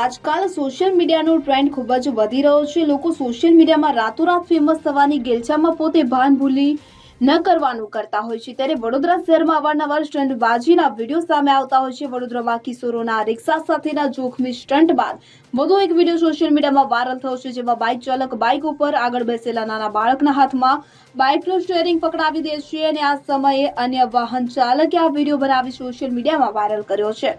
આજકાલ સોશિયલ મીડિયાનો ટ્રેન્ડ ખૂબ જ વધી રહ્યો છે. લોકો સોશિયલ મીડિયામાં રાતોરાત ફેમસ થવાની ગેલછામાં પોતે ભાન ભૂલી ન કરવાનું કરતા હોય છે. ત્યારે વડોદરા શહેરમાં અવારનવાર સ્ટંટબાજીના વીડિયો સામે આવતા હોય છે. વડોદરામાં કિશોરોના રિક્ષા સાથેના જોખમી સ્ટંટ બાદ વધુ એક વીડિયો સોશિયલ મીડિયામાં વાયરલ થયો છે, જેમાં બાઇક ચાલક બાઇક ઉપર આગળ બેસેલા નાના બાળકના હાથમાં બાઇકનું સ્ટેરિંગ પકડાવી દે છે અને આ સમયે અન્ય વાહન ચાલકે આ વીડિયો બનાવી સોશિયલ મીડિયામાં વાયરલ કર્યો છે.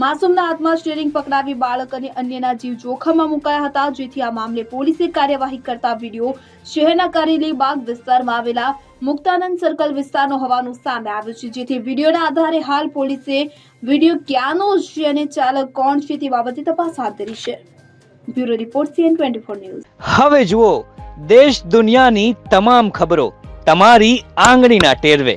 માસૂમના હાથમાં સ્ટેરિંગ પકડાવી બાળક અને અન્યના જીવ જોખમમાં મુકાયા હતા. જેથી આ મામલે પોલીસે કાર્યવાહી કરતા વીડિયો શહેરના કારેલી બાગ વિસ્તારમાં આવેલા મુક્તાનંદ સર્કલ વિસ્તારનો હોવાનું સામે આવ્યું છે. જેથી વિડીયોના આધારે હાલ પોલીસે વીડિયો ક્યાંનો છે અને ચાલક કોણ છે તે બાબતે તપાસ હાથ ધરી છે. Bureau report CN twenty four news. હવે જુઓ, દેશ દુનિયાની તમામ ખબરો તમારી આંગળીના ટેરવે.